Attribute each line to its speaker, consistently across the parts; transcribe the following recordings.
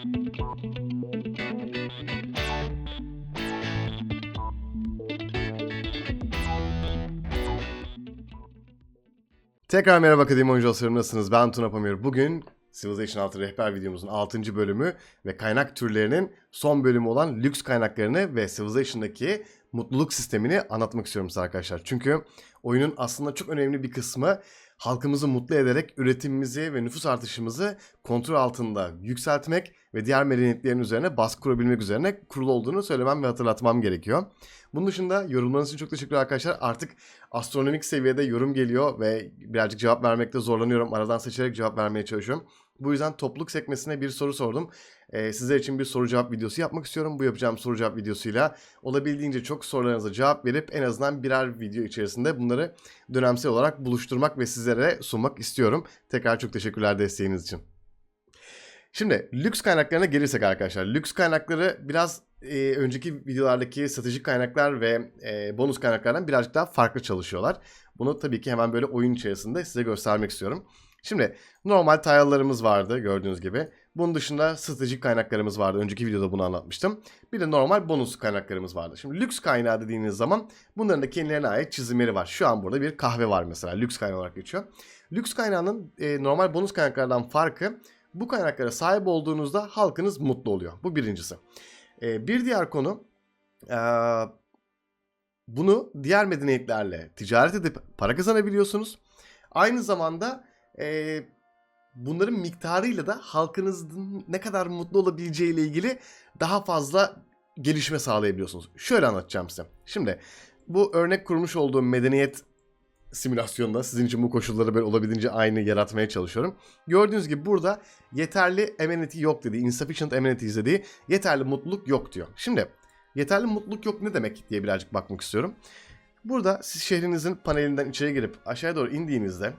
Speaker 1: Tekrar merhaba Akademi Oyuncu Dostlarım nasılsınız? Ben Tuna Pamir. Bugün Civilization 6 rehber videomuzun 6. bölümü ve kaynak türlerinin son bölümü olan lüks kaynaklarını ve Civilization'daki mutluluk sistemini anlatmak istiyorum size arkadaşlar. Çünkü oyunun aslında çok önemli bir kısmı halkımızı mutlu ederek üretimimizi ve nüfus artışımızı kontrol altında yükseltmek ve diğer medeniyetlerin üzerine baskı kurabilmek üzerine kurulu olduğunu söylemem ve hatırlatmam gerekiyor. Bunun dışında yorumlarınız için çok teşekkürler arkadaşlar. Artık astronomik seviyede yorum geliyor ve birazcık cevap vermekte zorlanıyorum. Aradan seçerek cevap vermeye çalışıyorum. Bu yüzden topluluk sekmesine bir soru sordum. Ee, sizler için bir soru cevap videosu yapmak istiyorum. Bu yapacağım soru cevap videosuyla olabildiğince çok sorularınıza cevap verip en azından birer video içerisinde bunları dönemsel olarak buluşturmak ve sizlere sunmak istiyorum. Tekrar çok teşekkürler desteğiniz için. Şimdi lüks kaynaklarına gelirsek arkadaşlar. Lüks kaynakları biraz e, önceki videolardaki stratejik kaynaklar ve e, bonus kaynaklardan birazcık daha farklı çalışıyorlar. Bunu tabii ki hemen böyle oyun içerisinde size göstermek istiyorum. Şimdi normal tile'larımız vardı gördüğünüz gibi. Bunun dışında stratejik kaynaklarımız vardı. Önceki videoda bunu anlatmıştım. Bir de normal bonus kaynaklarımız vardı. Şimdi lüks kaynağı dediğiniz zaman bunların da kendilerine ait çizimleri var. Şu an burada bir kahve var mesela. Lüks kaynağı olarak geçiyor. Lüks kaynağının e, normal bonus kaynaklardan farkı bu kaynaklara sahip olduğunuzda halkınız mutlu oluyor. Bu birincisi. E, bir diğer konu e, bunu diğer medeniyetlerle ticaret edip para kazanabiliyorsunuz. Aynı zamanda e, bunların miktarıyla da halkınızın ne kadar mutlu olabileceği ile ilgili daha fazla gelişme sağlayabiliyorsunuz. Şöyle anlatacağım size. Şimdi bu örnek kurmuş olduğum medeniyet simülasyonda sizin için bu koşulları böyle olabildiğince aynı yaratmaya çalışıyorum. Gördüğünüz gibi burada yeterli amenity yok dedi. Insufficient amenities dediği yeterli mutluluk yok diyor. Şimdi yeterli mutluluk yok ne demek diye birazcık bakmak istiyorum. Burada siz şehrinizin panelinden içeri girip aşağıya doğru indiğinizde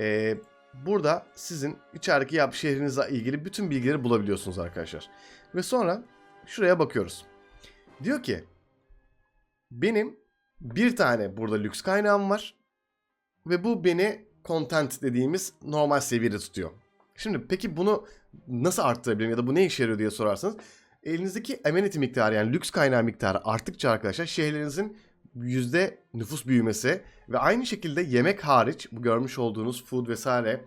Speaker 1: e, burada sizin içerideki yap şehrinizle ilgili bütün bilgileri bulabiliyorsunuz arkadaşlar. Ve sonra şuraya bakıyoruz. Diyor ki benim bir tane burada lüks kaynağım var. Ve bu beni content dediğimiz normal seviyede tutuyor. Şimdi peki bunu nasıl arttırabilirim ya da bu ne işe yarıyor diye sorarsanız elinizdeki amenity miktarı yani lüks kaynağı miktarı arttıkça arkadaşlar şehirlerinizin yüzde nüfus büyümesi ve aynı şekilde yemek hariç bu görmüş olduğunuz food vesaire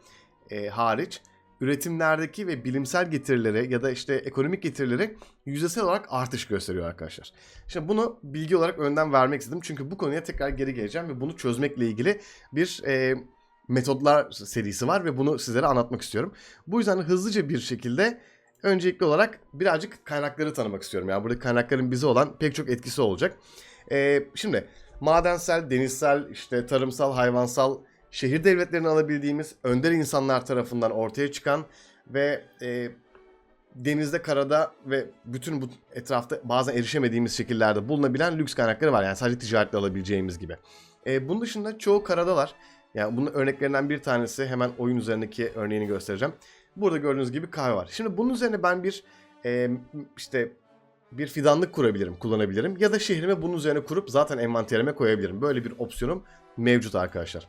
Speaker 1: e, hariç üretimlerdeki ve bilimsel getirileri ya da işte ekonomik getirileri yüzdesel olarak artış gösteriyor arkadaşlar. Şimdi bunu bilgi olarak önden vermek istedim. Çünkü bu konuya tekrar geri geleceğim ve bunu çözmekle ilgili bir e, metodlar serisi var ve bunu sizlere anlatmak istiyorum. Bu yüzden hızlıca bir şekilde öncelikli olarak birazcık kaynakları tanımak istiyorum. Yani burada kaynakların bize olan pek çok etkisi olacak. E, şimdi madensel, denizsel, işte tarımsal, hayvansal şehir devletlerini alabildiğimiz önder insanlar tarafından ortaya çıkan ve e, denizde, karada ve bütün bu etrafta bazen erişemediğimiz şekillerde bulunabilen lüks kaynakları var. Yani sadece ticaretle alabileceğimiz gibi. E, bunun dışında çoğu karadalar. Yani bunun örneklerinden bir tanesi hemen oyun üzerindeki örneğini göstereceğim. Burada gördüğünüz gibi kahve var. Şimdi bunun üzerine ben bir e, işte bir fidanlık kurabilirim, kullanabilirim. Ya da şehrime bunun üzerine kurup zaten envanterime koyabilirim. Böyle bir opsiyonum mevcut arkadaşlar.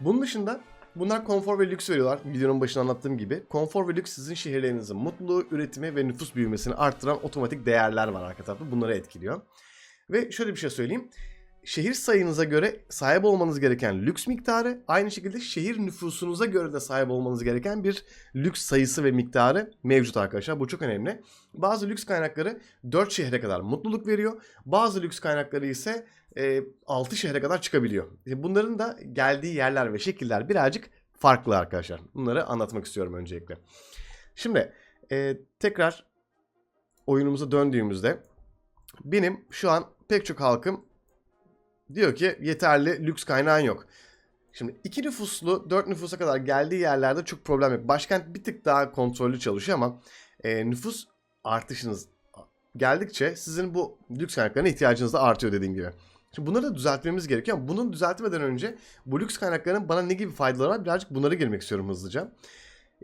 Speaker 1: Bunun dışında bunlar konfor ve lüks veriyorlar. Videonun başında anlattığım gibi. Konfor ve lüks sizin şehirlerinizin mutluluğu, üretimi ve nüfus büyümesini arttıran otomatik değerler var arka tarafta. Bunları etkiliyor. Ve şöyle bir şey söyleyeyim. Şehir sayınıza göre sahip olmanız gereken lüks miktarı, aynı şekilde şehir nüfusunuza göre de sahip olmanız gereken bir lüks sayısı ve miktarı mevcut arkadaşlar. Bu çok önemli. Bazı lüks kaynakları 4 şehre kadar mutluluk veriyor. Bazı lüks kaynakları ise e, 6 şehre kadar çıkabiliyor. E, Bunların da geldiği yerler ve şekiller birazcık farklı arkadaşlar. Bunları anlatmak istiyorum öncelikle. Şimdi e, tekrar oyunumuza döndüğümüzde benim şu an pek çok halkım diyor ki yeterli lüks kaynağın yok. Şimdi iki nüfuslu, dört nüfusa kadar geldiği yerlerde çok problem yok. Başkent bir tık daha kontrollü çalışıyor ama e, nüfus artışınız geldikçe sizin bu lüks kaynaklarına ihtiyacınız da artıyor dediğim gibi. Şimdi bunları da düzeltmemiz gerekiyor ama bunun düzeltmeden önce bu lüks kaynakların bana ne gibi faydaları var birazcık bunlara girmek istiyorum hızlıca.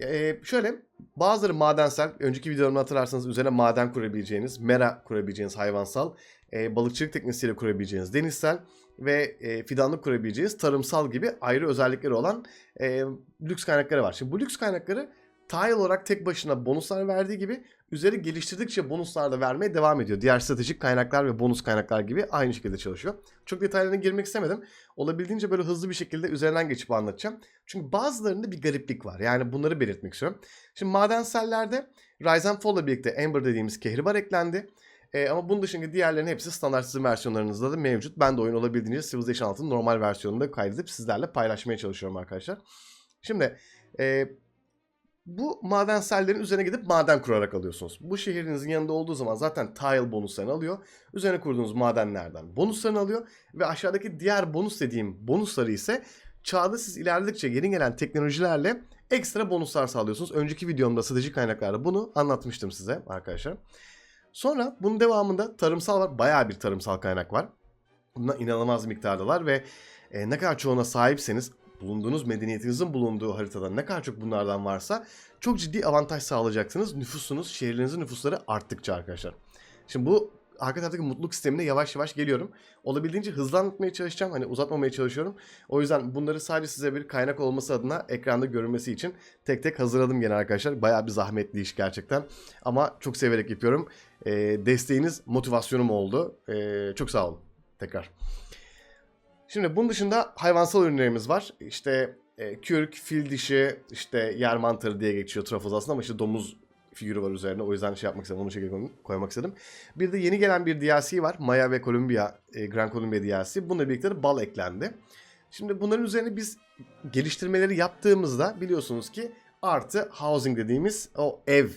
Speaker 1: Ee, şöyle bazıları madensel, önceki videolarımı hatırlarsanız üzerine maden kurabileceğiniz, mera kurabileceğiniz hayvansal, e, balıkçılık teknisiyle kurabileceğiniz denizsel ve e, fidanlık kurabileceğiniz tarımsal gibi ayrı özellikleri olan e, lüks kaynakları var. Şimdi bu lüks kaynakları tile olarak tek başına bonuslar verdiği gibi üzeri geliştirdikçe bonuslar da vermeye devam ediyor. Diğer stratejik kaynaklar ve bonus kaynaklar gibi aynı şekilde çalışıyor. Çok detaylarına girmek istemedim. Olabildiğince böyle hızlı bir şekilde üzerinden geçip anlatacağım. Çünkü bazılarında bir gariplik var. Yani bunları belirtmek istiyorum. Şimdi madensellerde Rise and Fall'la birlikte Ember dediğimiz kehribar eklendi. Ee, ama bunun dışında diğerlerinin hepsi standart sizin versiyonlarınızda da mevcut. Ben de oyun olabildiğince Civilization 6'nın normal versiyonunda kaydedip sizlerle paylaşmaya çalışıyorum arkadaşlar. Şimdi e, bu madensellerin üzerine gidip maden kurarak alıyorsunuz. Bu şehrinizin yanında olduğu zaman zaten tile bonuslarını alıyor. Üzerine kurduğunuz madenlerden bonuslarını alıyor. Ve aşağıdaki diğer bonus dediğim bonusları ise çağda siz ilerledikçe yeni gelen teknolojilerle ekstra bonuslar sağlıyorsunuz. Önceki videomda stratejik kaynaklarda bunu anlatmıştım size arkadaşlar. Sonra bunun devamında tarımsal var. Bayağı bir tarımsal kaynak var. Bunlar inanılmaz miktardalar ve e, ne kadar çoğuna sahipseniz bulunduğunuz medeniyetinizin bulunduğu haritada ne kadar çok bunlardan varsa çok ciddi avantaj sağlayacaksınız. Nüfusunuz, şehirlerinizin nüfusları arttıkça arkadaşlar. Şimdi bu arka taraftaki mutluluk sistemine yavaş yavaş geliyorum. Olabildiğince hızlı çalışacağım. Hani uzatmamaya çalışıyorum. O yüzden bunları sadece size bir kaynak olması adına ekranda görünmesi için tek tek hazırladım gene arkadaşlar. Bayağı bir zahmetli iş gerçekten. Ama çok severek yapıyorum. E, desteğiniz motivasyonum oldu. E, çok sağ olun. Tekrar. Şimdi bunun dışında hayvansal ürünlerimiz var. İşte e, kürk, fil dişi, işte yer mantarı diye geçiyor trafos aslında ama işte domuz figürü var üzerine. O yüzden şey yapmak istedim. Onu şekilde koymak istedim. Bir de yeni gelen bir DLC var. Maya ve Columbia, e, Grand Columbia DLC. Bununla birlikte de bal eklendi. Şimdi bunların üzerine biz geliştirmeleri yaptığımızda biliyorsunuz ki artı housing dediğimiz o ev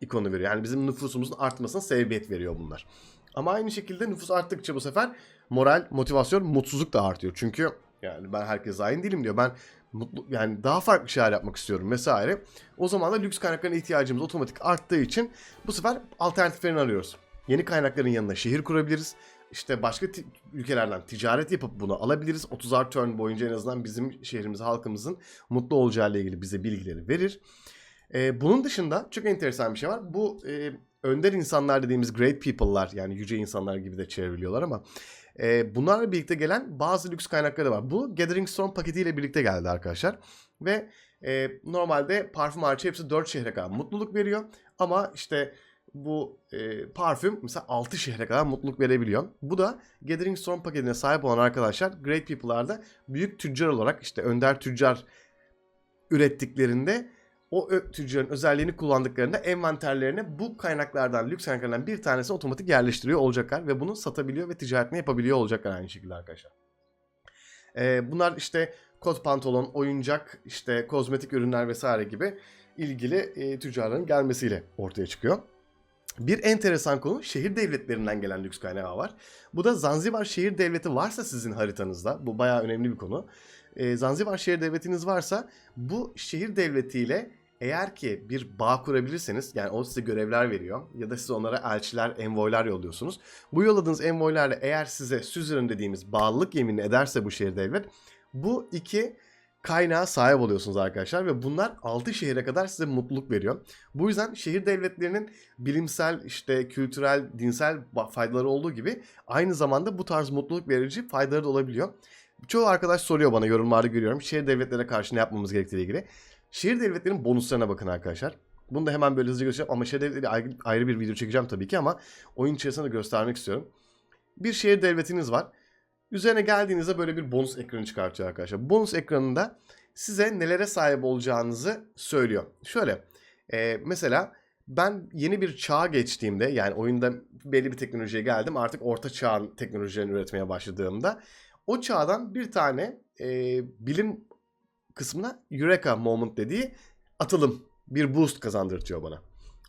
Speaker 1: ikonu veriyor. Yani bizim nüfusumuzun artmasına sebebiyet veriyor bunlar. Ama aynı şekilde nüfus arttıkça bu sefer moral, motivasyon, mutsuzluk da artıyor. Çünkü yani ben herkes aynı değilim diyor. Ben mutlu yani daha farklı şeyler yapmak istiyorum vesaire. O zaman da lüks kaynaklarına ihtiyacımız otomatik arttığı için bu sefer alternatiflerini arıyoruz. Yeni kaynakların yanına şehir kurabiliriz. İşte başka ülkelerden ticaret yapıp bunu alabiliriz. 30'ar turn boyunca en azından bizim şehrimiz, halkımızın mutlu olacağı ile ilgili bize bilgileri verir. Ee, bunun dışında çok enteresan bir şey var. Bu e, önder insanlar dediğimiz great people'lar yani yüce insanlar gibi de çevriliyorlar ama e, bunlarla birlikte gelen bazı lüks kaynakları var. Bu Gathering Storm paketiyle birlikte geldi arkadaşlar. Ve e, normalde parfüm hariç hepsi 4 şehre kadar mutluluk veriyor. Ama işte bu e, parfüm mesela 6 şehre kadar mutluluk verebiliyor. Bu da Gathering Storm paketine sahip olan arkadaşlar Great People'larda büyük tüccar olarak işte önder tüccar ürettiklerinde o tüccarın özelliğini kullandıklarında envanterlerine bu kaynaklardan, lüks kaynaklardan bir tanesini otomatik yerleştiriyor olacaklar ve bunu satabiliyor ve ticaretini yapabiliyor olacaklar aynı şekilde arkadaşlar. Ee, bunlar işte kot pantolon, oyuncak, işte kozmetik ürünler vesaire gibi ilgili e, tüccarların gelmesiyle ortaya çıkıyor. Bir enteresan konu şehir devletlerinden gelen lüks kaynağı var. Bu da Zanzibar şehir devleti varsa sizin haritanızda, bu bayağı önemli bir konu. Ee, Zanzibar şehir devletiniz varsa bu şehir devletiyle eğer ki bir bağ kurabilirseniz yani o size görevler veriyor ya da siz onlara elçiler, envoylar yolluyorsunuz. Bu yolladığınız envoylarla eğer size suzerain dediğimiz bağlılık yemini ederse bu şehir devlet bu iki kaynağa sahip oluyorsunuz arkadaşlar ve bunlar 6 şehire kadar size mutluluk veriyor. Bu yüzden şehir devletlerinin bilimsel, işte kültürel, dinsel faydaları olduğu gibi aynı zamanda bu tarz mutluluk verici faydaları da olabiliyor. Çoğu arkadaş soruyor bana yorumlarda görüyorum. Şehir devletlere karşı ne yapmamız gerektiği ilgili. Şehir devletlerinin bonuslarına bakın arkadaşlar. Bunu da hemen böyle hızlıca göstereceğim ama şehir devletleri ayrı, ayrı bir video çekeceğim tabii ki ama oyun içerisinde de göstermek istiyorum. Bir şehir devletiniz var. Üzerine geldiğinizde böyle bir bonus ekranı çıkartıyor arkadaşlar. Bonus ekranında size nelere sahip olacağınızı söylüyor. Şöyle e, mesela ben yeni bir çağa geçtiğimde yani oyunda belli bir teknolojiye geldim artık orta çağın teknolojilerini üretmeye başladığımda o çağdan bir tane e, bilim kısmına Eureka Moment dediği atılım bir boost kazandırtıyor bana.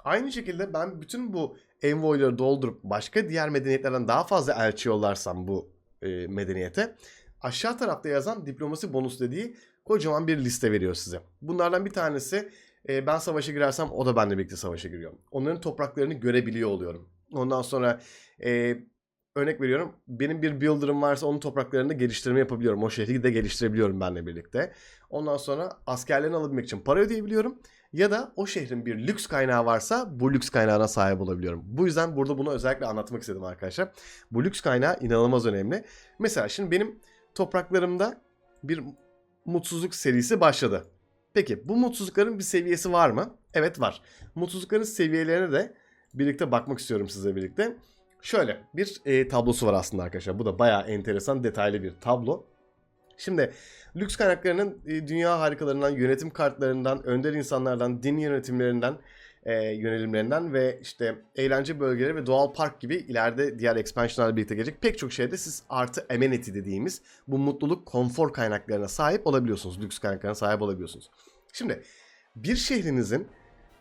Speaker 1: Aynı şekilde ben bütün bu envoyları doldurup başka diğer medeniyetlerden daha fazla elçi yollarsam bu e, medeniyete aşağı tarafta yazan diplomasi bonus dediği kocaman bir liste veriyor size. Bunlardan bir tanesi e, ben savaşa girersem o da benimle birlikte savaşa giriyor. Onların topraklarını görebiliyor oluyorum. Ondan sonra e, örnek veriyorum benim bir builder'ım varsa onun topraklarını geliştirme yapabiliyorum. O şehri de geliştirebiliyorum benimle birlikte. Ondan sonra askerlerini alabilmek için para ödeyebiliyorum. Ya da o şehrin bir lüks kaynağı varsa bu lüks kaynağına sahip olabiliyorum. Bu yüzden burada bunu özellikle anlatmak istedim arkadaşlar. Bu lüks kaynağı inanılmaz önemli. Mesela şimdi benim topraklarımda bir mutsuzluk serisi başladı. Peki bu mutsuzlukların bir seviyesi var mı? Evet var. Mutsuzlukların seviyelerine de birlikte bakmak istiyorum size birlikte. Şöyle bir e, tablosu var aslında arkadaşlar. Bu da bayağı enteresan detaylı bir tablo. Şimdi lüks kaynaklarının e, dünya harikalarından, yönetim kartlarından, önder insanlardan, din yönetimlerinden, e, yönelimlerinden ve işte eğlence bölgeleri ve doğal park gibi ileride diğer expansionlarla birlikte gelecek pek çok şeyde siz artı amenity dediğimiz bu mutluluk, konfor kaynaklarına sahip olabiliyorsunuz. Lüks kaynaklarına sahip olabiliyorsunuz. Şimdi bir şehrinizin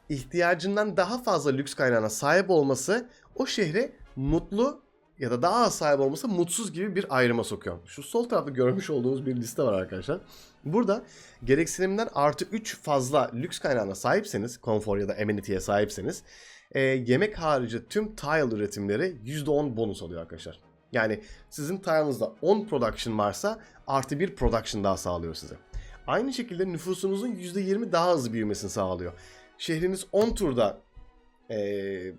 Speaker 1: ihtiyacından daha fazla lüks kaynağına sahip olması o şehre mutlu ya da daha az sahip olması mutsuz gibi bir ayrıma sokuyor. Şu sol tarafta görmüş olduğunuz bir liste var arkadaşlar. Burada gereksinimden artı 3 fazla lüks kaynağına sahipseniz, konfor ya da amenity'ye sahipseniz e, yemek harici tüm tile üretimleri %10 bonus alıyor arkadaşlar. Yani sizin tile'ınızda 10 production varsa artı 1 production daha sağlıyor size. Aynı şekilde nüfusunuzun %20 daha hızlı büyümesini sağlıyor. Şehriniz 10 turda eee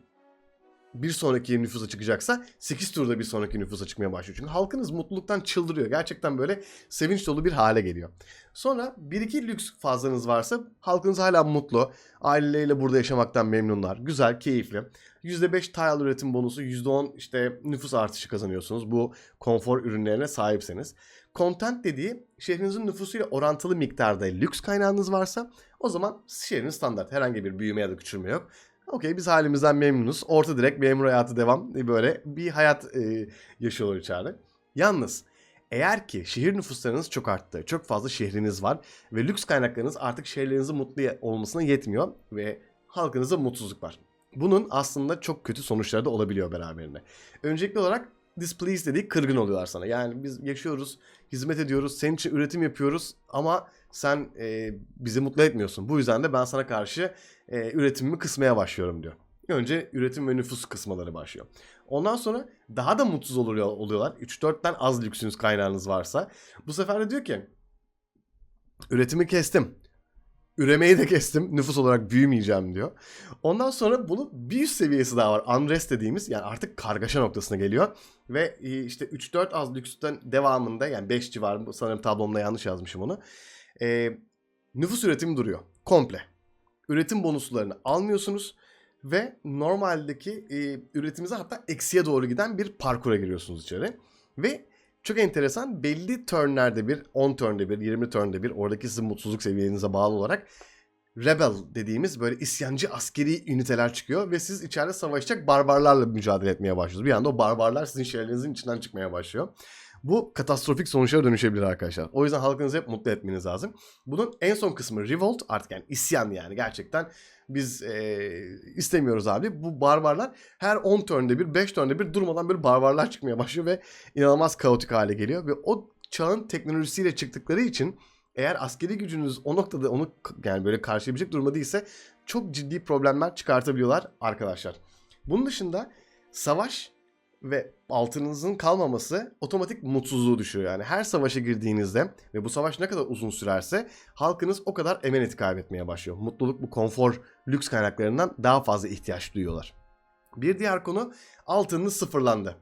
Speaker 1: bir sonraki nüfusa çıkacaksa 8 turda bir sonraki nüfusa çıkmaya başlıyor. Çünkü halkınız mutluluktan çıldırıyor. Gerçekten böyle sevinç dolu bir hale geliyor. Sonra bir iki lüks fazlanız varsa halkınız hala mutlu. Aileleriyle burada yaşamaktan memnunlar. Güzel, keyifli. %5 tile üretim bonusu, %10 işte nüfus artışı kazanıyorsunuz. Bu konfor ürünlerine sahipseniz. Content dediği şehrinizin nüfusuyla orantılı miktarda lüks kaynağınız varsa o zaman şehrin standart. Herhangi bir büyüme ya da küçülme yok. Okey biz halimizden memnunuz. Orta direkt memur hayatı devam. Böyle bir hayat e, yaşıyorlar içeride. Yalnız eğer ki şehir nüfuslarınız çok arttı, çok fazla şehriniz var ve lüks kaynaklarınız artık şehirlerinizin mutlu olmasına yetmiyor ve halkınıza mutsuzluk var. Bunun aslında çok kötü sonuçları da olabiliyor beraberinde. Öncelikli olarak displeased dediği kırgın oluyorlar sana. Yani biz yaşıyoruz, hizmet ediyoruz, senin için üretim yapıyoruz ama sen e, bizi mutlu etmiyorsun. Bu yüzden de ben sana karşı e, üretimimi kısmaya başlıyorum diyor. Önce üretim ve nüfus kısmaları başlıyor. Ondan sonra daha da mutsuz oluyor, oluyorlar. 3-4'ten az lüksünüz kaynağınız varsa. Bu sefer de diyor ki üretimi kestim. Üremeyi de kestim. Nüfus olarak büyümeyeceğim diyor. Ondan sonra bunun bir üst seviyesi daha var. Unrest dediğimiz yani artık kargaşa noktasına geliyor. Ve işte 3-4 az lüksten devamında yani 5 civarı sanırım tablomda yanlış yazmışım onu. E, nüfus üretimi duruyor. Komple. Üretim bonuslarını almıyorsunuz. Ve normaldeki e, üretiminize hatta eksiye doğru giden bir parkura giriyorsunuz içeri. Ve çok enteresan belli turnlerde bir, 10 turnde bir, 20 turnde bir oradaki sizin mutsuzluk seviyenize bağlı olarak Rebel dediğimiz böyle isyancı askeri üniteler çıkıyor ve siz içeride savaşacak barbarlarla mücadele etmeye başlıyorsunuz. Bir anda o barbarlar sizin şehirlerinizin içinden çıkmaya başlıyor. Bu katastrofik sonuçlara dönüşebilir arkadaşlar. O yüzden halkınızı hep mutlu etmeniz lazım. Bunun en son kısmı revolt artık yani isyan yani gerçekten biz e, istemiyoruz abi. Bu barbarlar her 10 turnde bir 5 turnde bir durmadan böyle barbarlar çıkmaya başlıyor ve inanılmaz kaotik hale geliyor. Ve o çağın teknolojisiyle çıktıkları için eğer askeri gücünüz o noktada onu yani böyle karşılayabilecek durumda değilse çok ciddi problemler çıkartabiliyorlar arkadaşlar. Bunun dışında savaş ve altınızın kalmaması otomatik mutsuzluğu düşüyor. Yani her savaşa girdiğinizde ve bu savaş ne kadar uzun sürerse halkınız o kadar emeneti kaybetmeye başlıyor. Mutluluk bu konfor, lüks kaynaklarından daha fazla ihtiyaç duyuyorlar. Bir diğer konu altınınız sıfırlandı.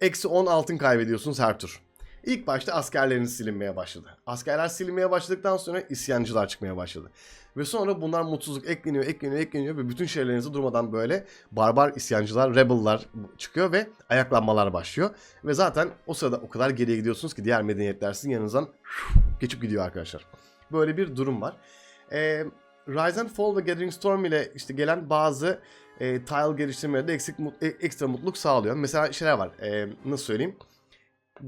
Speaker 1: Eksi 10 altın kaybediyorsunuz her tur. İlk başta askerleriniz silinmeye başladı. Askerler silinmeye başladıktan sonra isyancılar çıkmaya başladı. Ve sonra bunlar mutsuzluk ekleniyor, ekleniyor, ekleniyor ve bütün şehirlerinize durmadan böyle barbar isyancılar, rebellar çıkıyor ve ayaklanmalar başlıyor. Ve zaten o sırada o kadar geriye gidiyorsunuz ki diğer medeniyetler sizin yanınızdan geçip gidiyor arkadaşlar. Böyle bir durum var. Ee, Rise and Fall ve Gathering Storm ile işte gelen bazı e, tile geliştirmelerde eksik, e, ekstra mutluluk sağlıyor. Mesela şeyler var. E, nasıl söyleyeyim?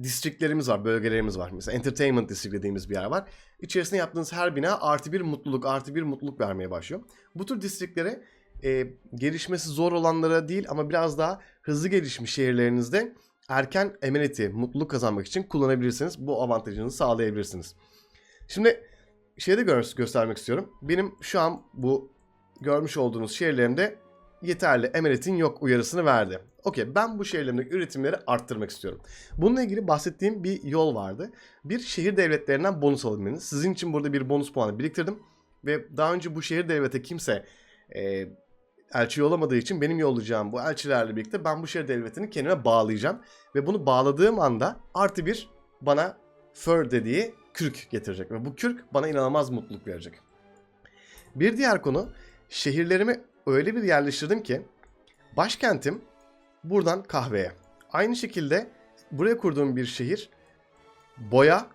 Speaker 1: Distriklerimiz var, bölgelerimiz var. Mesela entertainment district dediğimiz bir yer var. İçerisinde yaptığınız her bina artı bir mutluluk, artı bir mutluluk vermeye başlıyor. Bu tür distriklere e, gelişmesi zor olanlara değil ama biraz daha hızlı gelişmiş şehirlerinizde erken amenity, mutluluk kazanmak için kullanabilirsiniz. Bu avantajını sağlayabilirsiniz. Şimdi şeyi de gö- göstermek istiyorum. Benim şu an bu görmüş olduğunuz şehirlerimde yeterli emelitin yok uyarısını verdi. Okey ben bu şehirlerimdeki üretimleri arttırmak istiyorum. Bununla ilgili bahsettiğim bir yol vardı. Bir şehir devletlerinden bonus alabilmeniz. Sizin için burada bir bonus puanı biriktirdim. Ve daha önce bu şehir devlete kimse e, elçi yollamadığı için benim yollayacağım bu elçilerle birlikte ben bu şehir devletini kendime bağlayacağım. Ve bunu bağladığım anda artı bir bana fur dediği kürk getirecek. Ve bu kürk bana inanılmaz mutluluk verecek. Bir diğer konu şehirlerimi öyle bir yerleştirdim ki başkentim buradan kahveye. Aynı şekilde buraya kurduğum bir şehir boya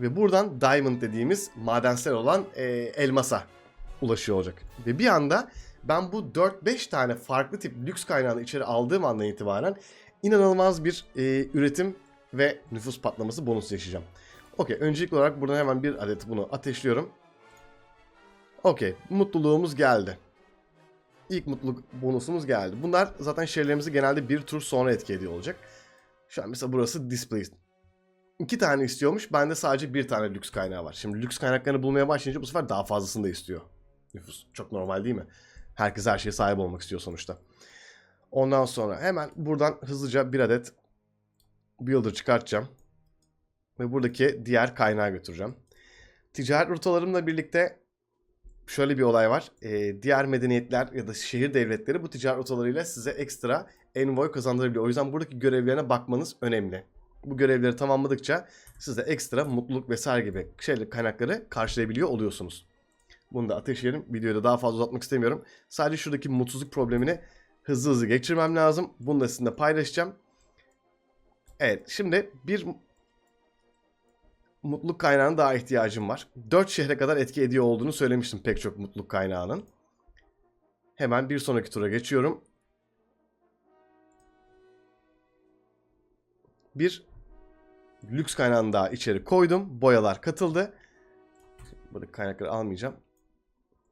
Speaker 1: ve buradan diamond dediğimiz madensel olan e, elmasa ulaşıyor olacak. Ve bir anda ben bu 4-5 tane farklı tip lüks kaynağını içeri aldığım andan itibaren inanılmaz bir e, üretim ve nüfus patlaması bonus yaşayacağım. Okey öncelikli olarak buradan hemen bir adet bunu ateşliyorum. Okey mutluluğumuz geldi. İlk mutluluk bonusumuz geldi. Bunlar zaten şehirlerimizi genelde bir tur sonra etki ediyor olacak. Şu an mesela burası display. İki tane istiyormuş. Bende sadece bir tane lüks kaynağı var. Şimdi lüks kaynaklarını bulmaya başlayınca bu sefer daha fazlasını da istiyor. Nüfus. Çok normal değil mi? Herkes her şeye sahip olmak istiyor sonuçta. Ondan sonra hemen buradan hızlıca bir adet builder çıkartacağım. Ve buradaki diğer kaynağı götüreceğim. Ticaret rotalarımla birlikte şöyle bir olay var. Ee, diğer medeniyetler ya da şehir devletleri bu ticaret rotalarıyla size ekstra envoy kazandırabiliyor. O yüzden buradaki görevlerine bakmanız önemli. Bu görevleri tamamladıkça siz de ekstra mutluluk vesaire gibi şeyler kaynakları karşılayabiliyor oluyorsunuz. Bunu da ateşleyelim. Videoyu da daha fazla uzatmak istemiyorum. Sadece şuradaki mutsuzluk problemini hızlı hızlı geçirmem lazım. Bunu da sizinle paylaşacağım. Evet şimdi bir mutluluk kaynağına daha ihtiyacım var. 4 şehre kadar etki ediyor olduğunu söylemiştim pek çok mutluluk kaynağının. Hemen bir sonraki tura geçiyorum. Bir lüks kaynağını daha içeri koydum. Boyalar katıldı. Burada kaynakları almayacağım.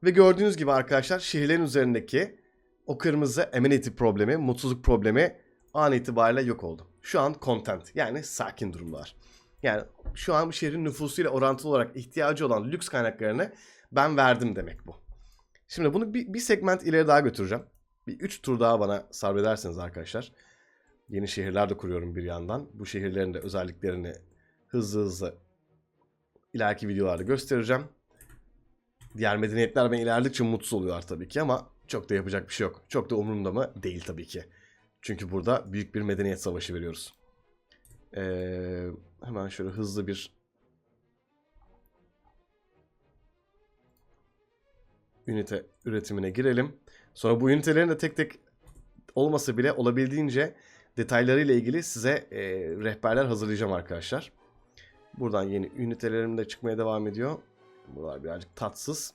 Speaker 1: Ve gördüğünüz gibi arkadaşlar şehirlerin üzerindeki o kırmızı amenity problemi, mutsuzluk problemi an itibariyle yok oldu. Şu an content yani sakin durumlar. Yani şu an şehrin nüfusuyla orantılı olarak ihtiyacı olan lüks kaynaklarını ben verdim demek bu. Şimdi bunu bir, bir segment ileri daha götüreceğim. Bir 3 tur daha bana sabrederseniz arkadaşlar. Yeni şehirler de kuruyorum bir yandan. Bu şehirlerin de özelliklerini hızlı hızlı ileriki videolarda göstereceğim. Diğer medeniyetler ben ilerledikçe mutsuz oluyorlar tabii ki ama çok da yapacak bir şey yok. Çok da umurumda mı? Değil tabii ki. Çünkü burada büyük bir medeniyet savaşı veriyoruz. Ee, hemen şöyle hızlı bir ünite üretimine girelim. Sonra bu ünitelerin de tek tek olmasa bile olabildiğince detaylarıyla ilgili size e, rehberler hazırlayacağım arkadaşlar. Buradan yeni ünitelerim de çıkmaya devam ediyor. Buralar birazcık tatsız.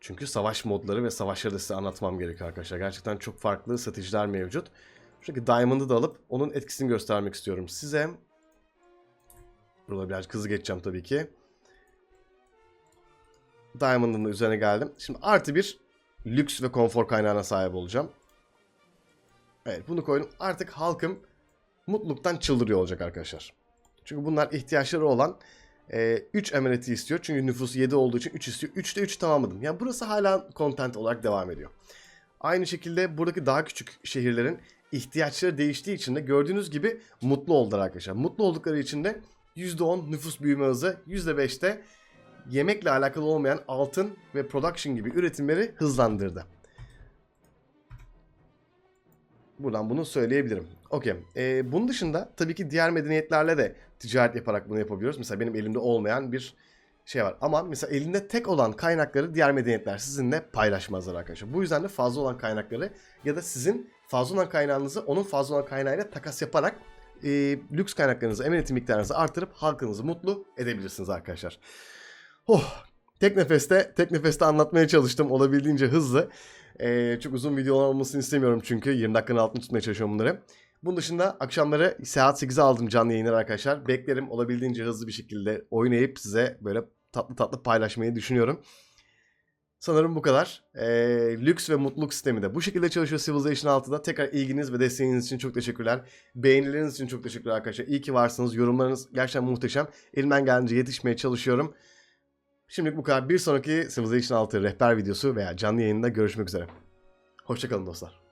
Speaker 1: Çünkü savaş modları ve savaşları da size anlatmam gerekiyor arkadaşlar. Gerçekten çok farklı stratejiler mevcut. Şuradaki Diamond'ı da alıp onun etkisini göstermek istiyorum size. Burada birazcık hızlı geçeceğim tabii ki. Diamond'ın da üzerine geldim. Şimdi artı bir lüks ve konfor kaynağına sahip olacağım. Evet bunu koydum. Artık halkım mutluluktan çıldırıyor olacak arkadaşlar. Çünkü bunlar ihtiyaçları olan 3 e, emaneti istiyor. Çünkü nüfusu 7 olduğu için 3 istiyor. 3'te 3 tamamladım. Yani burası hala content olarak devam ediyor. Aynı şekilde buradaki daha küçük şehirlerin ihtiyaçları değiştiği için de gördüğünüz gibi mutlu oldular arkadaşlar. Mutlu oldukları için de %10 nüfus büyüme hızı, %5'te yemekle alakalı olmayan altın ve production gibi üretimleri hızlandırdı. Buradan bunu söyleyebilirim. Okey. Ee, bunun dışında tabii ki diğer medeniyetlerle de ticaret yaparak bunu yapabiliyoruz. Mesela benim elimde olmayan bir şey var. Ama mesela elinde tek olan kaynakları diğer medeniyetler sizinle paylaşmazlar arkadaşlar. Bu yüzden de fazla olan kaynakları ya da sizin fazla olan kaynağınızı onun fazla olan kaynağıyla takas yaparak e, lüks kaynaklarınızı, emaneti miktarınızı artırıp halkınızı mutlu edebilirsiniz arkadaşlar. Oh, tek nefeste, tek nefeste anlatmaya çalıştım olabildiğince hızlı. Ee, çok uzun videolar olmasını istemiyorum çünkü 20 dakikanın altını tutmaya çalışıyorum bunları. Bunun dışında akşamları saat 8'e aldım canlı yayınlar arkadaşlar. Beklerim olabildiğince hızlı bir şekilde oynayıp size böyle tatlı tatlı paylaşmayı düşünüyorum. Sanırım bu kadar. Ee, lüks ve mutluluk sistemi de bu şekilde çalışıyor Civilization 6'da. Tekrar ilginiz ve desteğiniz için çok teşekkürler. Beğenileriniz için çok teşekkürler arkadaşlar. İyi ki varsınız. Yorumlarınız gerçekten muhteşem. Elimden geldiğince yetişmeye çalışıyorum. Şimdilik bu kadar. Bir sonraki Civilization 6 rehber videosu veya canlı yayında görüşmek üzere. Hoşçakalın dostlar.